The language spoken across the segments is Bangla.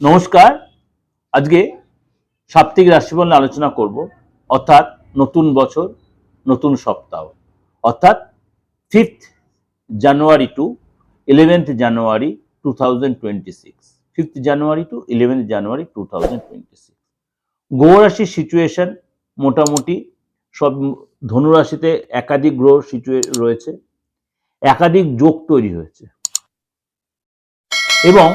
নমস্কার। আজকে সাপ্তাহিক রাশিফল নিয়ে আলোচনা করব, অর্থাৎ নতুন বছর, নতুন সপ্তাহ। অর্থাৎ fifth January to eleventh January two thousand twenty six January to eleventh January two thousand twenty six situation মোটামুটি সব ধনুরাশিতে একাধিক গ্রহ সিচুয়ে রয়েছে, একাধিক যোগ তৈরি হয়েছে। এবং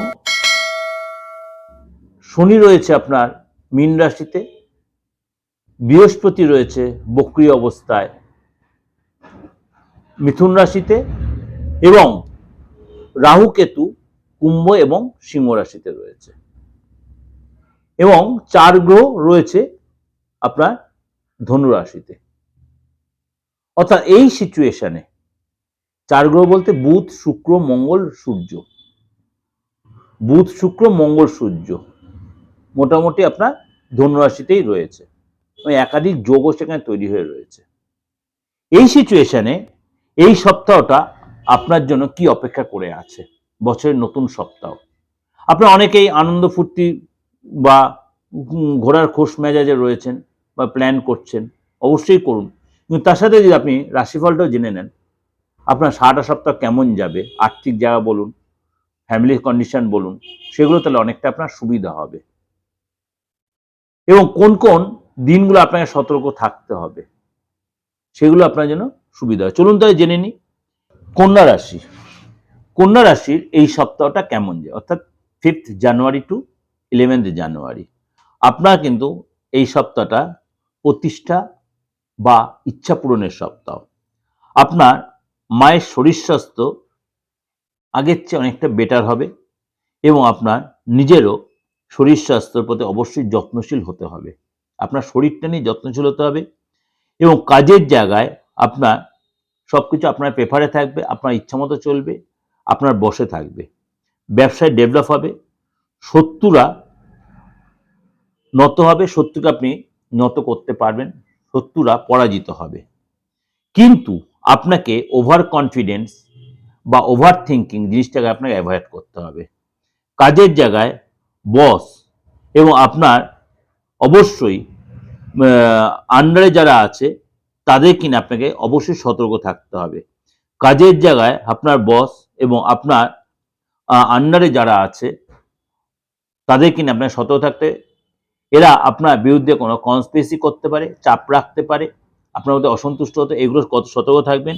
শনি রয়েছে আপনার মীন রাশিতে, বৃহস্পতি রয়েছে বক্রিয় অবস্থায়, মিথুন রাশিতে এবং রাহু কেতু কুম্ভ এবং সিংহ রাশিতে রয়েছে। এবং চার গ্রহ রয়েছে আপনার ধনু রাশিতে। অর্থাৎ এই সিচুয়েশনে চার গ্রহ বলতে বুধ, শুক্র, মঙ্গল, সূর্য। বুধ, শুক্র, মঙ্গল, সূর্য। মোটামুটি আপনার ধনুরাশিতেই রয়েছে। একাধিক যোগও সেখানে তৈরি হয়ে রয়েছে। এই সিচুয়েশনে এই সপ্তাহটা আপনার জন্য কি অপেক্ষা করে আছে? বছরের নতুন সপ্তাহ। আপনার অনেকেই আনন্দ ফুর্তি বা ঘোরার খোশ মেজাজে রয়েছেন বা প্ল্যান করছেন, অবশ্যই করুন। কিন্তু তার সাথে যদি আপনি রাশিফলটাও জেনে নেন, আপনার সারাটা সপ্তাহ কেমন যাবে? আর্থিক জায়গা বলুন ফ্যামিলির কন্ডিশন বলুন, সেগুলো তাহলে অনেকটা আপনার সুবিধা হবে। এবং কোন কোন দিনগুলো আপনাকে সতর্ক থাকতে হবে, সেগুলো আপনার জন্য সুবিধা হয়। চলুন তাহলে জেনে নিই। কন্যা রাশি। কন্যা রাশির এই সপ্তাহটা কেমন যায়? অর্থাৎ fifth January to eleventh January আপনার কিন্তু এই সপ্তাহটা প্রতিষ্ঠা বা ইচ্ছা পূরণের সপ্তাহ। আপনার মায়ের শরীর স্বাস্থ্য আগের চেয়ে অনেকটা বেটার হবে এবং আপনার নিজেরও শরীর স্বাস্থ্যের প্রতি অবশ্যই যত্নশীল হতে হবে। আপনার শরীরটা নিয়ে যত্নশীল হতে হবে এবং কাজের জায়গায় আপনার সব কিছু আপনার পেপারে থাকবে, আপনার ইচ্ছামতো চলবে, আপনার বসে থাকবে। ব্যবসায় ডেভেলপ হবে, শত্রুরা নত হবে, শত্রুকে আপনি নত করতে পারবেন, শত্রুরা পরাজিত হবে। কিন্তু আপনাকে ওভার কনফিডেন্স বা ওভার থিঙ্কিং জিনিসটাকে আপনাকে অ্যাভয়েড করতে হবে। কাজের জায়গায় বস এবং আপনার অবশ্যই আন্ডারে যারা আছে, তাদের কিনে আপনাকে অবশ্যই সতর্ক থাকতে হবে। কাজের জায়গায় আপনার বস এবং আপনার আন্ডারে যারা আছে, তাদের কিনে আপনাকে সতর্ক থাকতে, এরা আপনার বিরুদ্ধে কোনো কনস্পেসি করতে পারে, চাপ রাখতে পারে, আপনার মধ্যে অসন্তুষ্ট হতে, এগুলো কত সতর্ক থাকবেন।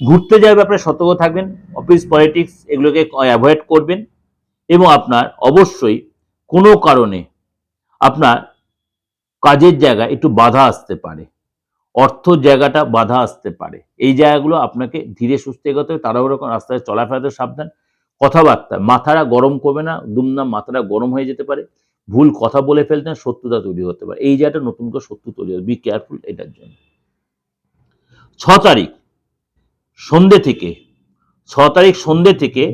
ঘুরতে যাওয়ার ব্যাপারে সতর্ক থাকবেন অফিস পলিটিক্স এগুলোকে অ্যাভয়েড করবেন। এবং আপনার অবশ্যই কোনো কারণে আপনার কাজের জায়গা একটু বাধা আসতে পারে। অর্থ জায়গাটা বাধা আসতে পারে। এই জায়গাগুলো আপনাকে ধীরে সুস্থে এগোতে হবে, তাড়াহুড়ো করে রাস্তায় চলাফেরাতে সাবধান। কথাবার্তা, মাথাটা গরম করবে না, দুমদাম মাথাটা গরম হয়ে যেতে পারে। ভুল কথা বলে ফেলতেন শত্রুতা তৈরি হতে পারে। এই জায়গাটা নতুন করে শত্রু তৈরি হবে। বি কেয়ারফুল এটার জন্য। ছ তারিখ, সন্ধে থেকে, ছ তারিখ সন্ধে থেকে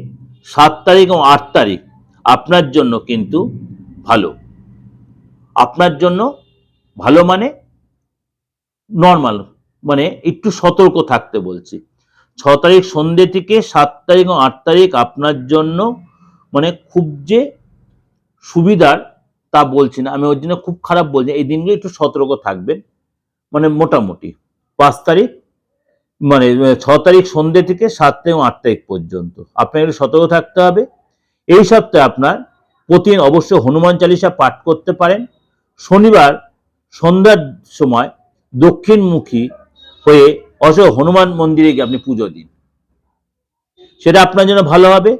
সাত তারিখ এবং আট তারিখ আপনার জন্য কিন্তু ভালো। আপনার জন্য ভালো মানে নর্মাল মানে একটু সতর্ক থাকতে বলছি। ছ তারিখ সন্ধে থেকে সাত তারিখ এবং আট তারিখ আপনার জন্য মানে খুব যে সুবিধার তা বলছি না। আমি ওর জন্য খুব খারাপ বলছি এই দিনগুলো একটু সতর্ক থাকবেন মানে মোটামুটি। পাঁচ তারিখ মানে ছ তারিখ সন্ধে থেকে সাত থেকে আট তারিখ পর্যন্ত। আপনাকে সতর্ক থাকতে হবে। এই সপ্তাহে আপনার প্রতিদিন অবশ্যই হনুমান চালিসা পাঠ করতে পারেন। শনিবার সন্ধ্যার সময় দক্ষিণমুখী হয়ে অস হনুমান মন্দিরে গিয়ে আপনি পুজো দিন। সেটা আপনার জন্য ভালো হবে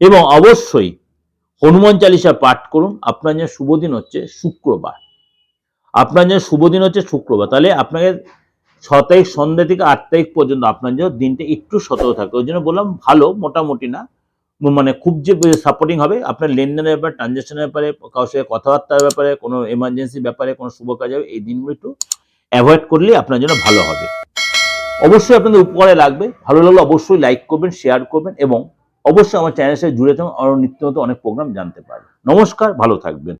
এবং অবশ্যই হনুমান চালিসা পাঠ করুন। আপনার জন্য শুভ দিন হচ্ছে শুক্রবার। আপনার জন্য শুভ দিন হচ্ছে শুক্রবার। তাহলে আপনাকে ছ তারিখ সন্ধ্যা থেকে আট তারিখ পর্যন্ত আপনার জন্য দিনটা একটু সতর্ক থাকে ওই জন্য বললাম, ভালো, মোটামুটি না। মানে খুব যে সাপোর্টিং হবে, আপনার লেনদেনের ব্যাপারে ট্রানজ্যাকশনের ব্যাপারে, কারোর সাথে কথাবার্তার ব্যাপারে, কোনো এমার্জেন্সি ব্যাপারে, কোনো শুভ কাজ হবে, এই দিনগুলো একটু অ্যাভয়েড করলে আপনার জন্য ভালো হবে। অবশ্যই আপনাদের উপকারে লাগবে। ভালো লাগলে অবশ্যই লাইক করবেন শেয়ার করবেন এবং অবশ্যই আমার চ্যানেলের সাথে জুড়ে থাকুন। আরও নিত্য নতুন অনেক প্রোগ্রাম জানতে পারবেন। নমস্কার, ভালো থাকবেন।